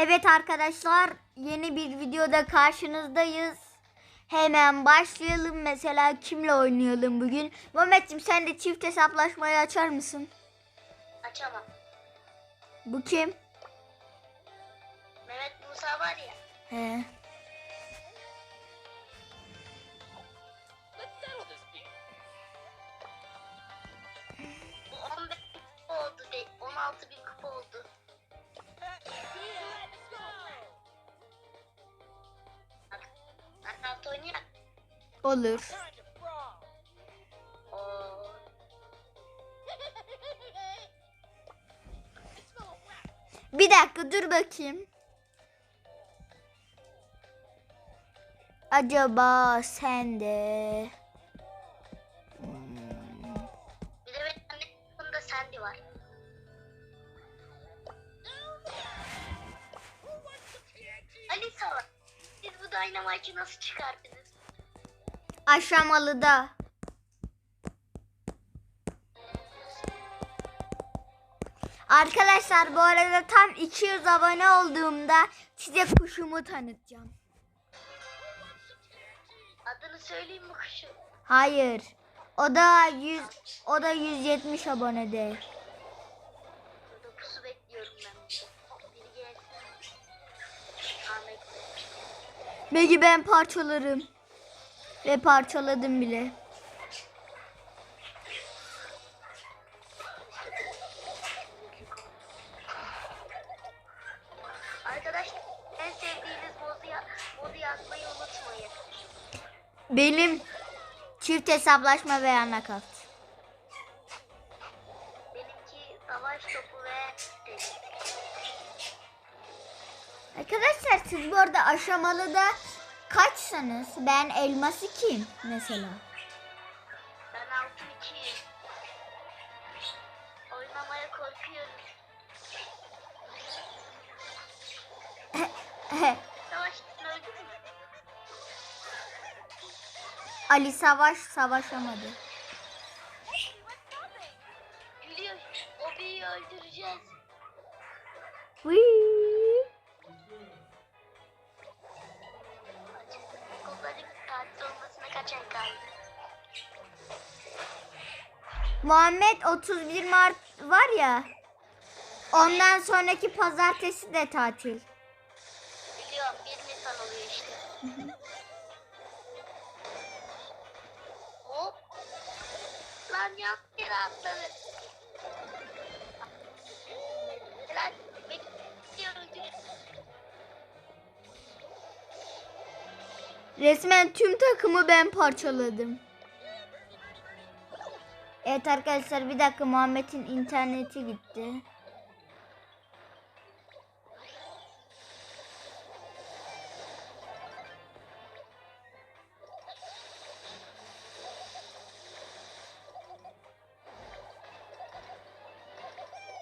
Evet arkadaşlar yeni bir videoda karşınızdayız. Hemen başlayalım. Mesela kimle oynayalım bugün? Mehmetciğim sen de çift hesaplaşmayı açar mısın? Açamam. Bu kim? Mehmet Musa var ya. He. Bu 15 kupa oldu. De, 16 bin kupa oldu. Olur. Bir dakika dur bakayım. Acaba sen de Bir de benim annemde Sandy var. Alisa. Siz bu Dynamite'ı nasıl çıkardınız? Aşamalıda. Arkadaşlar bu arada tam 200 abone olduğumda size kuşumu tanıtacağım. Adını söyleyeyim mi kuşu? Hayır. O da 100 o da 170 abonede. Burada pusu bekliyorum ben. Biri gelsin. Ahmet. Belki ben parçalarım. Ve parçaladım bile. Arkadaşlar en sevdiğiniz modu, ya, modu yazmayı unutmayın. Benim çift hesaplaşma ve deniz. Arkadaşlar siz bu arada aşamalı da kaçsanız ben elmas 2 mesela. Ben altın ikiyim. Oynamaya korkuyorum. Savaştan öldü mü? Ali Savaş savaşamadı. Gülüyor. O beyi öldüreceğiz. Whee! Muhammed 31 Mart var ya. Ondan sonraki pazartesi de tatil. Biliyorum 1 Nisan oluyor işte. Hop. Lan yan yere atladı. Lan bekliyorum. Resmen tüm takımı ben parçaladım. Evet arkadaşlar bir dakika Muhammed'in interneti gitti.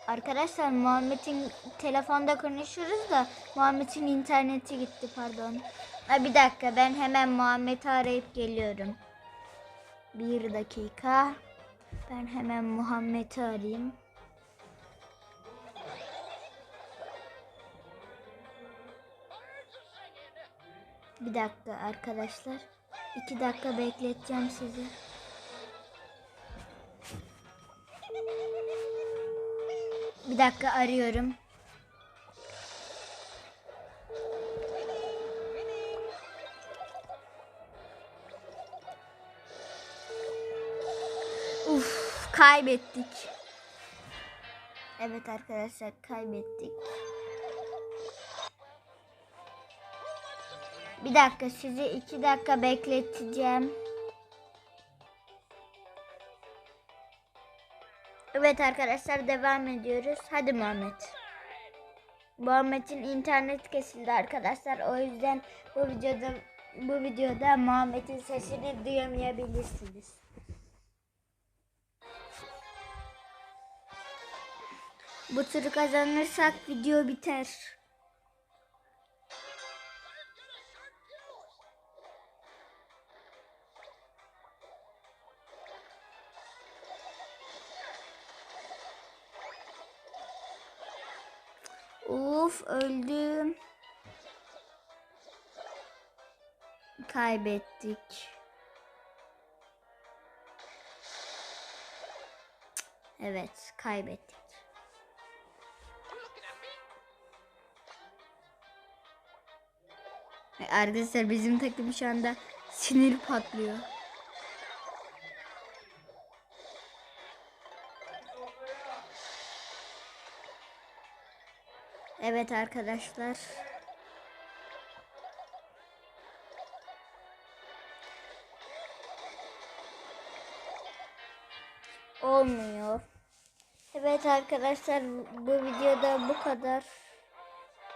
Arkadaşlar Muhammed'in telefonda konuşuyoruz da Muhammed'in interneti gitti pardon. Ha, bir dakika ben hemen Muhammed'i arayıp geliyorum. Bir dakika. Ben hemen Muhammed'i arayayım. Bir dakika arkadaşlar. İki dakika bekleteceğim sizi. Bir dakika arıyorum. Kaybettik. Evet arkadaşlar kaybettik. Bir dakika sizi iki dakika bekleteceğim. Evet arkadaşlar devam ediyoruz. Hadi Muhammed. Muhammed'in internet kesildi arkadaşlar. O yüzden bu videoda bu videoda Muhammed'in sesini duyamayabilirsiniz. Bu turu kazanırsak video biter. Uf öldüm. Kaybettik. Evet kaybettik. Arkadaşlar bizim takım şu anda sinir patlıyor. Evet arkadaşlar. Olmuyor. Evet arkadaşlar bu videoda bu kadar.